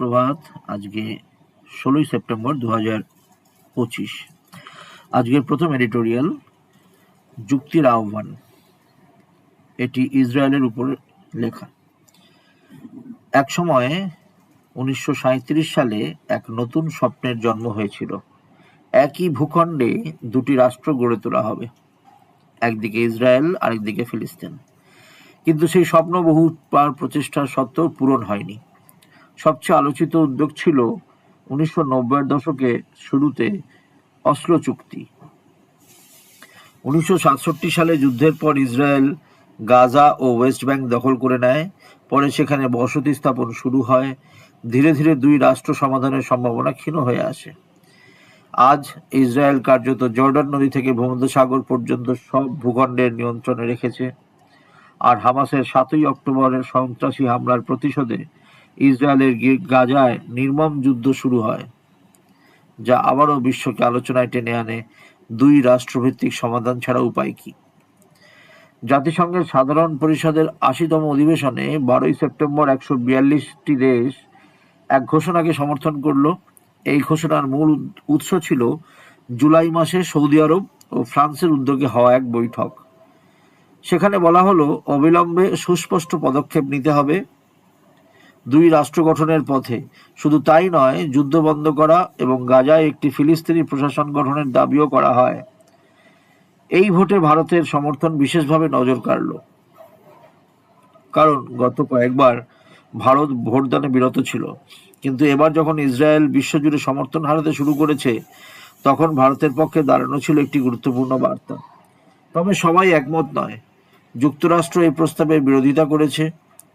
সুপ্রভাত। আজকে ষোলোই সেপ্টেম্বর দু হাজার পঁচিশ। আজকের প্রথম এডিটোরিয়াল, যুক্তির আহ্বান। এটি ইসরায়েলের উপর লেখা। এক সময়ে উনিশশো সাঁইত্রিশ সালে এক নতুন স্বপ্নের জন্ম হয়েছিল। একই ভূখণ্ডে দুটি রাষ্ট্র গড়ে তোলা হবে। একদিকে ইসরায়েল, আরেকদিকে ফিলিস্তিন। কিন্তু সেই স্বপ্ন বহুবার প্রচেষ্টার সত্ত্বেও পূরণ হয়নি। সবচেয়ে আলোচিত উদ্যোগ ছিল উনিশশো নব্বইয়ের দশকে শুরুতে অসলো চুক্তি। উনিশশো সাতষট্টি সালে যুদ্ধের পর ইসরায়েল গাজা ও ওয়েস্ট ব্যাংক দখল করে নেয়। পরে সেখানে বসতি স্থাপন শুরু হয়। ধীরে ধীরে দুই রাষ্ট্র সমাধানের সম্ভাবনা ক্ষীণ হয়ে আসে। আজ ইসরায়েল কার্যত জর্ডান নদী থেকে ভূমধ্যসাগর পর্যন্ত সব ভূখণ্ডের নিয়ন্ত্রণে রেখেছে। আর হামাসের সাতই অক্টোবরের সন্ত্রাসী হামলার প্রতিশোধে ইসরায়েলের গাজায় নির্মম যুদ্ধ শুরু হয়, যা আবারও বিশ্বকে আলোচনায় টেনে আনে দুই রাষ্ট্রভিত্তিক সমাধান ছাড়া উপায় কি? জাতিসংঘের সাধারণ পরিষদের আশিতম অধিবেশনে বারোই সেপ্টেম্বর একশো বিয়াল্লিশটি দেশ এক ঘোষণাকে সমর্থন করল। এই ঘোষণার মূল উৎস ছিল জুলাই মাসে সৌদি আরব ও ফ্রান্সের উদ্যোগে হওয়া এক বৈঠক। সেখানে বলা হলো, অবিলম্বে সুস্পষ্ট পদক্ষেপ নিতে হবে। দুই রাষ্ট্র গঠনের পথে। শুধু তাই নয়, যুদ্ধ বন্ধ করা এবং গাজায় একটি ফিলিস্তিনি প্রশাসন গঠনের দাবিও করা হয়। এই ভোটে ভারতের সমর্থন বিশেষভাবে নজর কাড়ল। কারণ গত কয়েকবার ভারত ভোটদানে বিরত ছিল। কিন্তু এবার যখন ইসরায়েল বিশ্বজুড়ে সমর্থন হারাতে শুরু করেছে, তখন ভারতের পক্ষে দাঁড়ানো ছিল একটি গুরুত্বপূর্ণ বার্তা। তবে সবাই একমত নয়, যুক্তরাষ্ট্র এই প্রস্তাবের বিরোধিতা করেছে।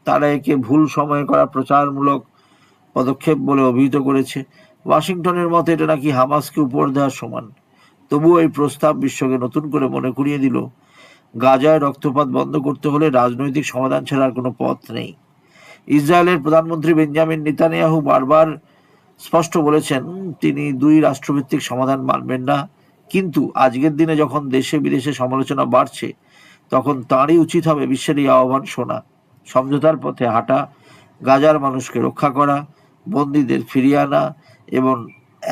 তারা একে ভুল সময়ে করা প্রচারমূলক পদক্ষেপ বলে অভিহিত করেছে। ওয়াশিংটনের মতে, এটা নাকি হামাসকে উপর দেওয়ার সমান। তবুও এই প্রস্তাব বিশ্বকে নতুন করে মনে করিয়ে দিল। গাজায় রক্তপাত বন্ধ করতে হলে রাজনৈতিক সমাধান ছাড়া আর কোনো পথ নেই। ইসরায়েলের প্রধানমন্ত্রী বেঞ্জামিন নিতানিয়াহু বারবার স্পষ্ট বলেছেন, তিনি দুই রাষ্ট্রভিত্তিক সমাধান মানবেন না। কিন্তু আজকের দিনে যখন দেশে বিদেশে সমালোচনা বাড়ছে, তখন তাঁরই উচিত হবে বিশ্বের এই আহ্বান শোনা। সমঝোতার পথে হাঁটা, গাজার মানুষকে রক্ষা করা, বন্দীদের ফিরিয়ে আনা এবং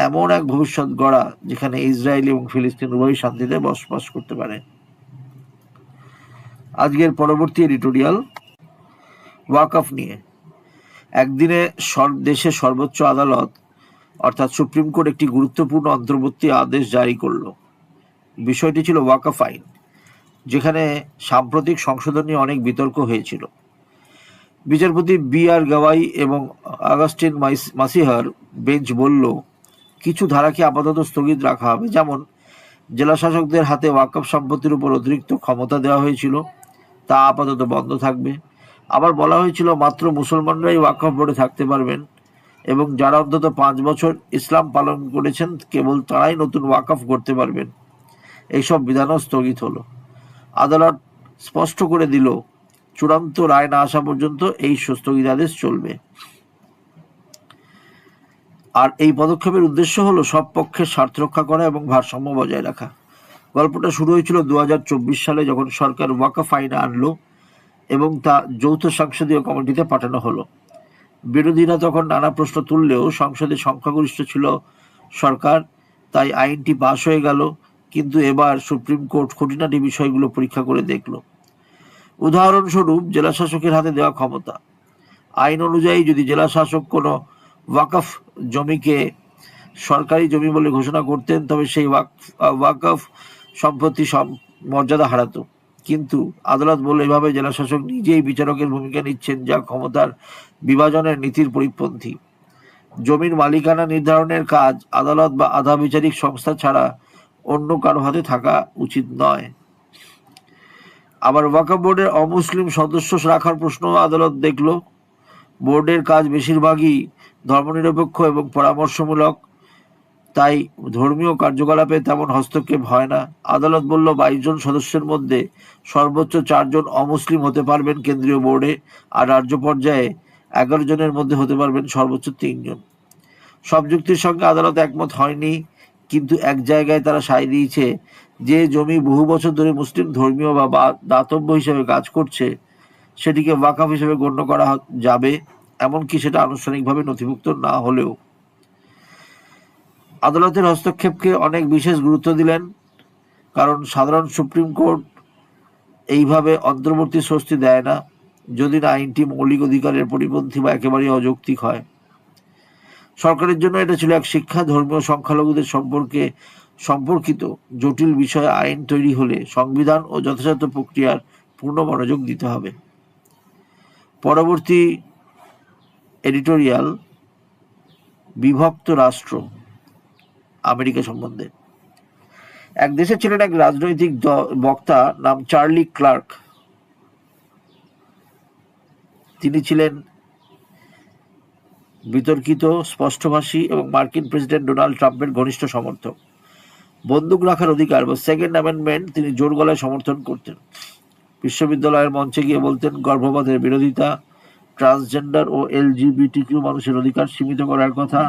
এমন এক ভবিষ্যৎ গড়া যেখানে ইসরায়েল এবং ফিলিস্তিন উভয়ই শান্তিতে বসবাস করতে পারে। আজকের পরবর্তী এডিটোরিয়াল, ওয়াকফ নিয়ে। একদিনে দেশের সর্বোচ্চ আদালত, অর্থাৎ সুপ্রিম কোর্ট একটি গুরুত্বপূর্ণ অন্তর্বর্তী আদেশ জারি করল। বিষয়টি ছিল ওয়াকফ আইন, যেখানে সাম্প্রতিক সংশোধন নিয়ে অনেক বিতর্ক হয়েছিল। বিচারপতি বি আর গাওয়াই এবং আগাস্টিন মাসিহার বেঞ্চ বলল, কিছু ধারাকে আপাতত স্থগিত রাখা হবে। যেমন, জেলা শাসকদের হাতে ওয়াকফ সম্পত্তির উপর অতিরিক্ত ক্ষমতা দেওয়া হয়েছিল, তা আপাতত বন্ধ থাকবে। আবার বলা হয়েছিল, মাত্র মুসলমানরাই ওয়াকফ বোর্ডে থাকতে পারবেন এবং যারা অন্তত পাঁচ বছর ইসলাম পালন করেছেন, কেবল তারাই নতুন ওয়াকফ করতে পারবেন। এইসব বিধানও স্থগিত হলো। আদালত স্পষ্ট করে দিল চূড়ান্ত রায় না আসা পর্যন্ত এই স্থগিতাদেশ চলবে। আর এই পদক্ষেপের উদ্দেশ্য হলো সব পক্ষের স্বার্থ রক্ষা করা এবং ভারসাম্য বজায় রাখা। গল্পটা শুরু হয়েছিল দু হাজার চব্বিশ সালে যখন সরকার ওয়াকফ আইন আনলো এবং তা যৌথ সংসদীয় কমিটিতে পাঠানো হলো। বিরোধীরা তখন নানা প্রশ্ন তুললেও সংসদে সংখ্যাগরিষ্ঠ ছিল সরকার, তাই আইনটি পাশ হয়ে গেল, কিন্তু এবার সুপ্রিম কোর্ট খুঁটিনাটি বিষয়গুলো পরীক্ষা করে দেখল। উদাহরণস্বরূপ জেলা শাসকের হাতে দেওয়া ক্ষমতা। আইন অনুযায়ী যদি জেলা শাসক কোনো ওয়াকফ জমিকে সরকারি জমি বলে ঘোষণা করতেন, তবে সেই ওয়াকফ সম্পত্তি মর্যাদা হারাতো। কিন্তু আদালত বলে এভাবে জেলা শাসক নিজেই বিচারকের ভূমিকা নিচ্ছেন, যা ক্ষমতার বিভাজনের নীতির পরিপন্থী। জমির মালিকানা নির্ধারণের কাজ আদালত বা আধা বিচারিক সংস্থা ছাড়া অন্য কারও হাতে থাকা উচিত নয়। আবার ওয়াকফ বোর্ডের অমুসলিম সদস্য রাখার প্রশ্ন আদালত দেখল। বোর্ডের কাজ বেশিরভাগই ধর্মনিরপেক্ষ এবং পরামর্শমূলক, তাই ধর্মীয় কার্যকলাপে তেমন হস্তক্ষেপ হয় না। আদালত বলল, বাইশ জন সদস্যের মধ্যে সর্বোচ্চ চারজন অমুসলিম হতে পারবেন কেন্দ্রীয় বোর্ডে, আর রাজ্য পর্যায়ে এগারো জনের মধ্যে হতে পারবেন সর্বোচ্চ তিনজন সব যুক্তির সঙ্গে আদালত একমত হয়নি, কিন্তু এক জায়গায় তারা সায় দিয়েছে যে জমি বহু বছর ধরে মুসলিম ধর্মীয় বা দাতব্য হিসেবে কাজ করছে, সেটিকে ওয়াকাফ হিসেবে গণ্য করা যাবে, এমনকি সেটা আনুষ্ঠানিকভাবে নথিভুক্ত না হলেও। আদালতের হস্তক্ষেপকে অনেক বিশেষ গুরুত্ব দিলেন, কারণ সাধারণ সুপ্রিম কোর্ট এইভাবে অন্তর্বর্তী স্বস্তি দেয় না, যদি না আইনটি মৌলিক অধিকারের পরিপন্থী বা একেবারেই অযৌক্তিক হয়। সরকারের জন্য এটা ছিল এক শিক্ষা, ধর্মীয় সংখ্যালঘুদের সম্পর্কে সম্পর্কিত জটিল বিষয়ে আইন তৈরি হলে সংবিধান ও যথাযথ প্রক্রিয়ার পূর্ণ মনোযোগ দিতে হবে। পরবর্তী এডিটোরিয়াল, বিভক্ত রাষ্ট্র, আমেরিকা সম্বন্ধে। এক দেশে ছিলেন এক রাজনৈতিক বক্তা নাম চার্লি ক্লার্ক। তিনি ছিলেন বিতর্কিত, স্পষ্টভাষী এবং মার্কিন প্রেসিডেন্ট ডোনাল্ড ট্রাম্পের ঘনিষ্ঠ সমর্থক। বন্দুক রাখার অধিকার বা সেকেন্ড অ্যামেন্ডমেন্ট তিনি জোর গলায় সমর্থন করতেন। বিশ্ববিদ্যালয়ের মঞ্চে গিয়ে বলতেন, গর্ভপাতের বিরোধিতা ট্রান্সজেন্ডার ও এলজিবিটি কিউ মানুষের অধিকার সীমিত করার কথা,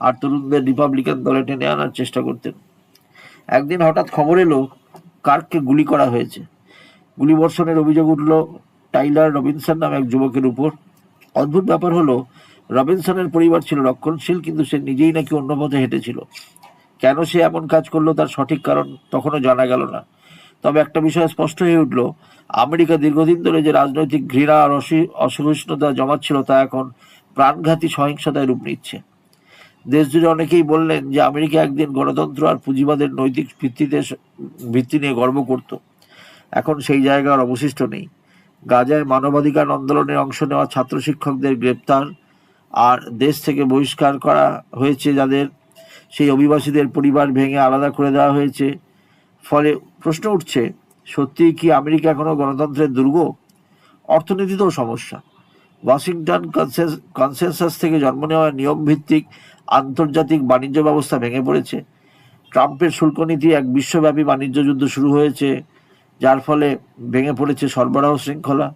আর তরুণদের রিপাবলিকান দলে টেনে আনার চেষ্টা করতেন। একদিন হঠাৎ খবর এলো, কার্ককে গুলি করা হয়েছে। গুলিবর্ষণের অভিযোগ উঠল, টাইলার রবিনসন নামে এক যুবকের উপর। অদ্ভুত ব্যাপার হলো, রবিনসনের পরিবার ছিল রক্ষণশীল, কিন্তু সে নিজেই নাকি অন্য পথে হেঁটেছিল। কেন সে এমন কাজ করল তার সঠিক কারণ তখনও জানা গেল না। তবে একটা বিষয় স্পষ্ট হয়ে উঠল, আমেরিকা দীর্ঘদিন ধরে যে রাজনৈতিক ঘৃণা আর অসহি- অসহিষ্ণুতা জমাচ্ছিল তা এখন প্রাণঘাতী সহিংসতায় রূপ নিচ্ছে। দেশ জুড়ে অনেকেই বললেন যে আমেরিকা একদিন গণতন্ত্র আর পুঁজিবাদের নৈতিক ভিত্তিতে ভিত্তি নিয়ে গর্ব করত। এখন সেই জায়গার অবশিষ্ট নেই। গাজায় মানবাধিকার আন্দোলনে অংশ নেওয়া ছাত্র শিক্ষকদের গ্রেপ্তার আর দেশ থেকে বহিষ্কার করা হয়েছে যাদের সেই অভিবাসীদের পরিবার ভেঙে আলাদা করে দেওয়া হয়েছে। ফলে প্রশ্ন উঠছে, সত্যিই কি আমেরিকা এখনও গণতন্ত্রের দুর্গ? অর্থনীতিতেও সমস্যা। ওয়াশিংটন কনসেনসাস থেকে জন্ম নেওয়া নিয়মভিত্তিক আন্তর্জাতিক বাণিজ্য ব্যবস্থা ভেঙে পড়েছে। ট্রাম্পের শুল্ক নীতি এক বিশ্বব্যাপী বাণিজ্য যুদ্ধ শুরু হয়েছে, যার ফলে ভেঙে পড়েছে সরবরাহ শৃঙ্খলা।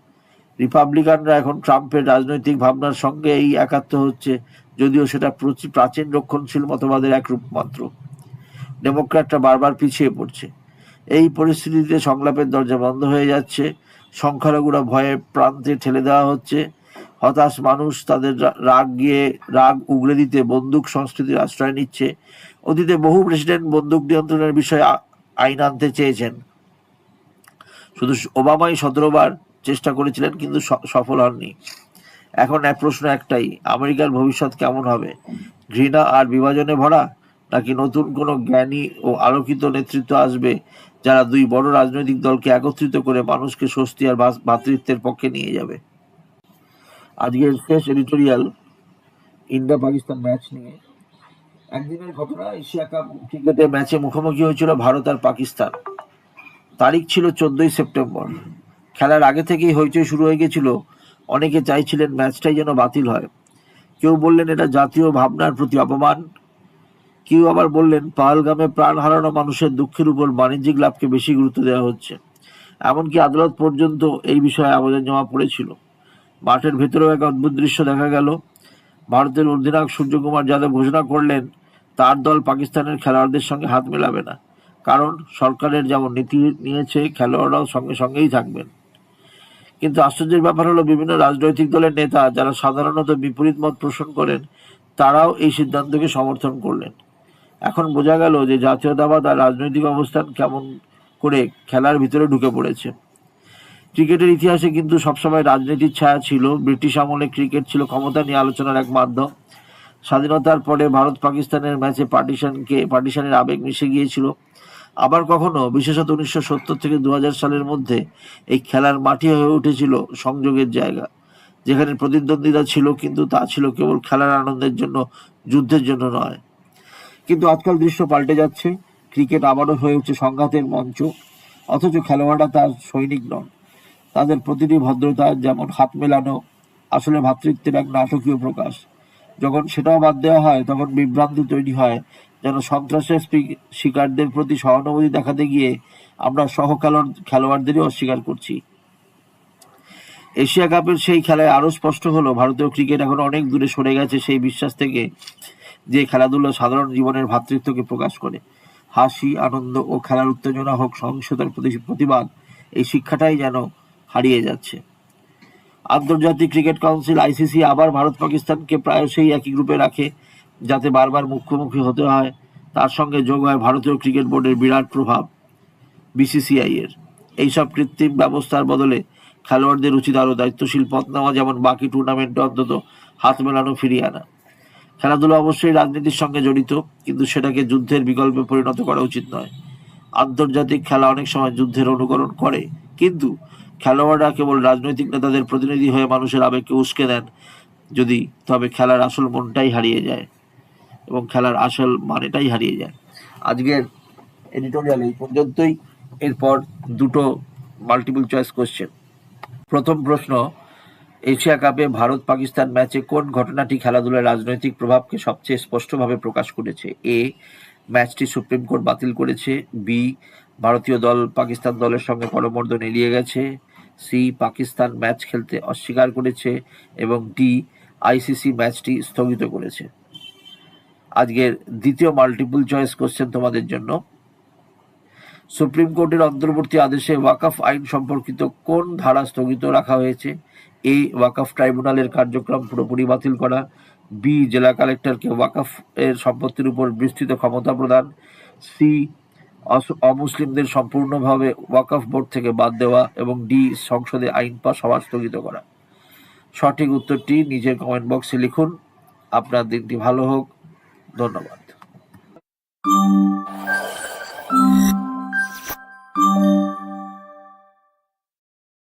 রিপাবলিকানরা এখন ট্রাম্পের রাজনৈতিক ভাবনার সঙ্গে এই একাত্ম হচ্ছে যদিও সেটা প্রচি- প্রাচীন রক্ষণশীল মতবাদের এক রূপ মাত্র। ডেমোক্র্যাটরা বারবার পিছিয়ে পড়ছে। এই পরিস্থিতিতে সংলাপের দরজা বন্ধ হয়ে যাচ্ছে। সংখ্যালঘুরা ভয়ে প্রান্তে ঠেলে দেওয়া হচ্ছে। হতাশ মানুষ তাদের রাগ গিয়ে রাগ উগড়ে দিতে বন্দুক সংস্কৃতির আশ্রয় নিচ্ছে। অতীতে বহু প্রেসিডেন্ট বন্দুক নিয়ন্ত্রণের বিষয়ে আইন আনতে চেয়েছেন। শুধু ওবামাই সতেরো বার চেষ্টা করেছিলেন, কিন্তু সফল হননি। এখন এক প্রশ্ন একটাই, আমেরিকার ভবিষ্যৎ কেমন হবে? ঘৃণা আর বিভাজনে ভরা, নাকি নতুন কোনো জ্ঞানী ও আলোকিত নেতৃত্ব আসবে, যারা দুই বড় রাজনৈতিক দলকে একত্রিত করে মানুষকে স্বস্তি আর ভ্রাতৃত্বের পক্ষে নিয়ে যাবে? আজকের শেষ এডিটোরিয়াল, ইন্ডিয়া পাকিস্তান ম্যাচ নিয়ে। একদিনের ঘটনা, এশিয়া কাপ ক্রিকেটে ম্যাচে মুখোমুখি হয়েছিল ভারত আর পাকিস্তান। তারিখ ছিল চোদ্দই সেপ্টেম্বর। খেলার আগে থেকেই হইচই শুরু হয়ে গেছিল অনেকে চাইছিলেন ম্যাচটাই যেন বাতিল হয়। কেউ বললেন এটা জাতীয় ভাবনার প্রতি অপমান। কেউ আবার বললেন পাহালগামে প্রাণ হারানো মানুষের দুঃখের উপর বাণিজ্যিক লাভকে বেশি গুরুত্ব দেওয়া হচ্ছে। এমনকি আদালত পর্যন্ত এই বিষয়ে আবেদন জমা পড়েছিল। মাঠের ভেতরেও এক অদ্ভুত দৃশ্য দেখা গেল। ভারতের অধিনায়ক সূর্যকুমার যাদব ঘোষণা করলেন, তার দল পাকিস্তানের খেলোয়াড়দের সঙ্গে হাত মেলাবে না। কারণ সরকারের যেমন নীতি নিয়েছে, খেলোয়াড়রাও সঙ্গে সঙ্গেই থাকবেন। কিন্তু আশ্চর্যের ব্যাপার হলো বিভিন্ন রাজনৈতিক দলের নেতা যারা সাধারণত বিপরীত মত পোষণ করেন, তারাও এই সিদ্ধান্তকে সমর্থন করলেন। এখন বোঝা গেল যে জাতীয়তাবাদ আর রাজনৈতিক অবস্থান কেমন করে খেলার ভিতরে ঢুকে পড়েছে। ক্রিকেটের ইতিহাসে কিন্তু সবসময় রাজনীতির ছায়া ছিল। ব্রিটিশ আমলে ক্রিকেট ছিল ক্ষমতা নিয়ে আলোচনার এক মাধ্যম। স্বাধীনতার পরে ভারত পাকিস্তানের ম্যাচে পার্টিশনকে পার্টিশনের আবেগ মিশে গিয়েছিল। আবার কখনো, বিশেষত উনিশশো সত্তর থেকে দু হাজার সালের মধ্যে এই খেলার মাটি হয়ে উঠেছিল সংযোগের জায়গা, যেখানে প্রতিদ্বন্দ্বিতা ছিল কিন্তু তা ছিল কেবল খেলার আনন্দের জন্য, যুদ্ধের জন্য নয়। কিন্তু আজকাল দৃশ্য পাল্টে যাচ্ছে, ক্রিকেট আবারও হয়ে উঠছে সংঘাতের মঞ্চ, অথচ খেলোয়াড়রা তার সৈনিক নন। তাদের প্রতিটি ভদ্রতা যেমন হাত মেলানো, আসলে ভ্রাতৃত্বের এক নাটকীয় প্রকাশ। যখন সেটাও বাদ দেওয়া হয়, তখন বিভ্রান্তি তৈরি হয় যেন সন্ত্রাসের শিকারদের প্রতি সহানুভূতি দেখাতে গিয়ে আমরা সহ খেলোয়াড় খেলোয়াড়দেরই অস্বীকার করছি। এশিয়া কাপের সেই খেলায় আরও স্পষ্ট হলো, ভারতীয় ক্রিকেট এখন অনেক দূরে সরে গেছে সেই বিশ্বাস থেকে যে খেলাধুলা সাধারণ জীবনের ভ্রাতৃত্বকে প্রকাশ করে। হাসি, আনন্দ ও খেলার উত্তেজনা হোক, সহিংসতার প্রতি প্রতিবাদ, এই শিক্ষাটাই যেন হারিয়ে যাচ্ছে। আন্তর্জাতিক ক্রিকেট কাউন্সিল আইসিসি আবার ভারত পাকিস্তানকে প্রায়শই একই গ্রুপে রাখে। যাতে বারবার মুখোমুখি হতে হয়। তার সঙ্গে যোগ হয় ভারতীয় ক্রিকেট বোর্ডের বিরাট প্রভাব বিসিসিআই এর। এইসব কৃত্রিম ব্যবস্থার বদলে খেলোয়াড়দের উচিত আরও দায়িত্বশীল পথ নেওয়া, যেমন বাকি টুর্নামেন্টে অন্তত হাত মেলানো, ফিরিয়ে আনা। খেলাধুলা অবশ্যই রাজনীতির সঙ্গে জড়িত, কিন্তু সেটাকে যুদ্ধের বিকল্পে পরিণত করা উচিত নয়। আন্তর্জাতিক খেলা অনেক সময় যুদ্ধের অনুকরণ করে, কিন্তু খেলোয়াড়রা কেবল রাজনৈতিক নেতাদের প্রতিনিধি হয়ে মানুষের আবেগকে উস্কে দেন, যদি তবে খেলার আসল মনটাই হারিয়ে যায়। এবং খেলার আসল মানেটাই হারিয়ে যায়। আজকের এডিটোরিয়াল এই পর্যন্তই। এরপর দুটো মাল্টিপল চয়েস কোশ্চেন প্রথম প্রশ্ন, এশিয়া কাপে ভারত পাকিস্তান ম্যাচে কোন ঘটনাটি খেলাধুলার রাজনৈতিক প্রভাবকে সবচেয়ে স্পষ্টভাবে প্রকাশ করেছে? এ, ম্যাচটি সুপ্রিম কোর্ট বাতিল করেছে। বি, ভারতীয় দল পাকিস্তান দলের সঙ্গে পরমর্দন এড়িয়ে গেছে। সি, পাকিস্তান ম্যাচ খেলতে অস্বীকার করেছে। এবং ডি আইসিসি ম্যাচটি স্থগিত করেছে। আজকের দ্বিতীয় মাল্টিপল চয়েস কোশ্চেন তোমাদের জন্য। সুপ্রিম কোর্টের অন্তর্বর্তী আদেশে ওয়াকফ আইন সম্পর্কিত কোন ধারা স্থগিত রাখা হয়েছে? এ, ওয়াকফ ট্রাইব্যুনালের কার্যক্রম পুরোপুরি বাতিল করা। বি, জেলা কালেক্টরকে ওয়াকফ এর সম্পত্তির উপর বিস্তৃত ক্ষমতা প্রদান। সি অমুসলিমদের সম্পূর্ণভাবে ওয়াকফ বোর্ড থেকে বাদ দেওয়া এবং ডি, সংসদে আইন পাস হওয়া স্থগিত করা। সঠিক উত্তরটি নিজের কমেন্ট বক্সে লিখুন। আপনার দিনটি ভালো হোক। ধন্যবাদ।